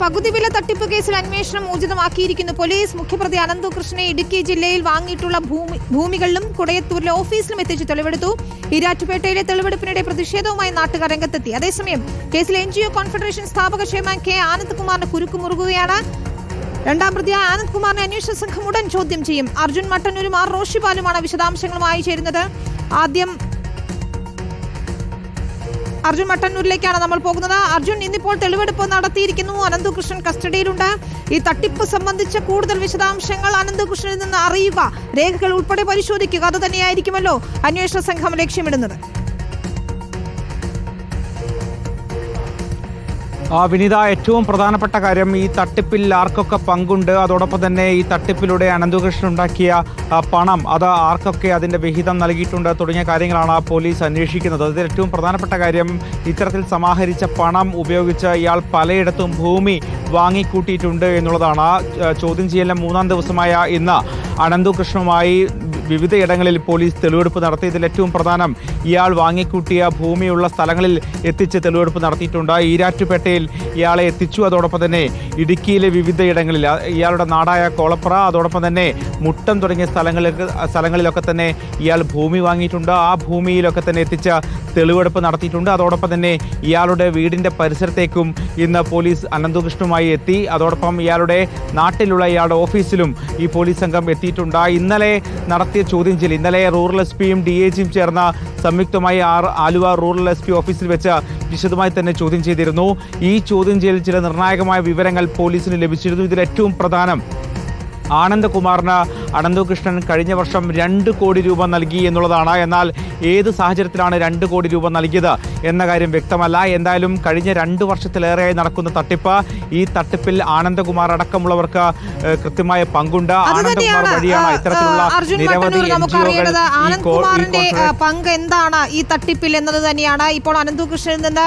പകുതി വില തട്ടിപ്പ് കേസിൽ അന്വേഷണം ഊർജിതമാക്കിയിരിക്കുന്നു. പോലീസ് മുഖ്യപ്രതി അനന്തു കൃഷ്ണനെ ഇടുക്കി ജില്ലയിൽ വാങ്ങിയിട്ടുള്ള ഭൂമി ഭൂമികളിലും കുടയത്തൂരിലെ ഓഫീസിലും എത്തിച്ച് തെളിവെടുത്തു. ഈരാറ്റുപേട്ടയിലെ തെളിവെടുപ്പിനിടെ പ്രതിഷേധവുമായി നാട്ടുകാർ രംഗത്തെത്തി. അതേസമയം കേസിൽ എൻ ജി ഒ കോൺഫെഡറേഷൻ സ്ഥാപക ചെയർമാൻ കെ ആനന്ദ്കുമാറിന് കുരുക്കുമുറുകുകയാണ് രണ്ടാം പ്രതിയായ ആനന്ദ് കുമാറിനെ അന്വേഷണ സംഘം ഉടൻ ചോദ്യം ചെയ്യും. അർജുൻ മട്ടന്നൂരും ആർ റോഷിപാലുമാണ് വിശദാംശങ്ങളുമായി ചേരുന്നത്. ആദ്യം അർജുൻ മട്ടന്നൂരിലേക്കാണ് നമ്മൾ പോകുന്നത്. അർജുൻ ഇന്നിപ്പോൾ തെളിവെടുപ്പ് നടത്തിയിരിക്കുന്നു. അനന്തകൃഷ്ണൻ കസ്റ്റഡിയിലുണ്ട്. ഈ തട്ടിപ്പ് സംബന്ധിച്ച കൂടുതൽ വിശദാംശങ്ങൾ അനന്തകൃഷ്ണനിൽ നിന്ന് അറിയുക. രേഖകൾ ഉൾപ്പെടെ പരിശോധിക്കുക. അത് തന്നെയായിരിക്കുമല്ലോ അന്വേഷണ സംഘം ലക്ഷ്യമിടുന്നത്. വിനീത ഏറ്റവും പ്രധാനപ്പെട്ട കാര്യം ഈ തട്ടിപ്പിൽ ആർക്കൊക്കെ പങ്കുണ്ട്? അതോടൊപ്പം തന്നെ ഈ തട്ടിപ്പിലൂടെ അനന്തകൃഷ്ണൻ ഉണ്ടാക്കിയ പണം അത് ആർക്കൊക്കെ അതിന്റെ വിഹിതം നൽകിയിട്ടുണ്ട് തുടങ്ങിയ കാര്യങ്ങളാണ് പോലീസ് അന്വേഷിക്കുന്നത്. അതിൽ ഏറ്റവും പ്രധാനപ്പെട്ട കാര്യം ഇത്തരത്തിൽ സമാഹരിച്ച പണം ഉപയോഗിച്ച് ഇയാൾ പലയിടത്തും ഭൂമി വാങ്ങിക്കൂട്ടിയിട്ടുണ്ട് എന്നുള്ളതാണ്. ചോദ്യം ചെയ്യലിന് മൂന്നാം ദിവസമായ ഇന്ന് അനന്തകൃഷ്ണനുമായി വിവിധയിടങ്ങളിൽ പോലീസ് തെളിവെടുപ്പ് നടത്തിയതിൽ ഏറ്റവും പ്രധാനം ഇയാൾ വാങ്ങിക്കൂട്ടിയ ഭൂമിയുള്ള സ്ഥലങ്ങളിൽ എത്തിച്ച് തെളിവെടുപ്പ് നടത്തിയിട്ടുണ്ട്. ഈരാറ്റുപേട്ടയിൽ ഇയാളെ എത്തിച്ചു. അതോടൊപ്പം തന്നെ ഇടുക്കിയിലെ വിവിധയിടങ്ങളിൽ ഇയാളുടെ നാടായ കോളപ്ര അതോടൊപ്പം തന്നെ മുട്ടം തുടങ്ങിയ സ്ഥലങ്ങളിലേക്ക് സ്ഥലങ്ങളിലൊക്കെ തന്നെ ഇയാൾ ഭൂമി വാങ്ങിയിട്ടുണ്ട്. ആ ഭൂമിയിലൊക്കെ തന്നെ എത്തിച്ച് തെളിവെടുപ്പ് നടത്തിയിട്ടുണ്ട്. അതോടൊപ്പം തന്നെ ഇയാളുടെ വീടിന്റെ പരിസരത്തേക്കും ഇന്ന് പോലീസ് അനന്തകൃഷ്ണുമായി എത്തി. അതോടൊപ്പം ഇയാളുടെ നാട്ടിലുള്ള ഇയാളുടെ ഓഫീസിലും ഈ പോലീസ് സംഘം എത്തിയിട്ടുണ്ട്. ഇന്നലെ നടത്തിയ ചോദ്യം ചെയ്യൽ. ഇന്നലെ റൂറൽ എസ് പിയും ഡി എ ജിയും ചേർന്ന സംയുക്തമായി ആർ ആലുവ റൂറൽ എസ് പി ഓഫീസിൽ വെച്ച് വിശദമായി തന്നെ ചോദ്യം ചെയ്തിരുന്നു. ഈ ചോദ്യം ചെയ്യൽ ചില നിർണായകമായ വിവരങ്ങൾ പോലീസിന് ലഭിച്ചിരുന്നു. ഇതിൽ ഏറ്റവും പ്രധാനം ആനന്ദകുമാറിന് അനന്തകൃഷ്ണൻ കഴിഞ്ഞ വർഷം രണ്ട് കോടി രൂപ നൽകി എന്നുള്ളതാണ്. എന്നാൽ ഏത് സാഹചര്യത്തിലാണ് രണ്ട് കോടി രൂപ നൽകിയത് എന്ന കാര്യം വ്യക്തമല്ല. എന്തായാലും കഴിഞ്ഞ രണ്ട് വർഷത്തിലേറെയായി നടക്കുന്ന തട്ടിപ്പ് ഈ തട്ടിപ്പിൽ ആനന്ദകുമാർ അടക്കമുള്ളവർക്ക് കൃത്യമായ പങ്കുണ്ട്. ആനന്ദകുമാർ വഴിയാണ് ഇത്തരത്തിലുള്ള നിരവധി മട്ടന്നൂർ എൻ നമുക്ക് ജിഒകൾ അറിയേണ്ടത് ഈ ആനന്ദ് കോ- ഈ കുമാറിന്റെ ആ, കോൺഫറൻസ് പങ്ക് എന്താണ് ഈ തട്ടിപ്പിൽ എന്നത് തന്നെയാണ്. ഇപ്പോൾ അനന്തകൃഷ്ണനിൽ നിന്ന്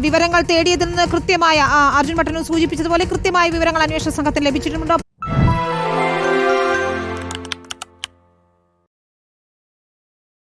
വിവരങ്ങൾ തേടിയതിൽ നിന്ന് കൃത്യമായ അർജുൻ മട്ടന്നൂർ സൂചിപ്പിച്ചതുപോലെ കൃത്യമായ വിവരങ്ങൾ അന്വേഷണ സംഘത്തിൽ ലഭിച്ചിട്ടുണ്ടോ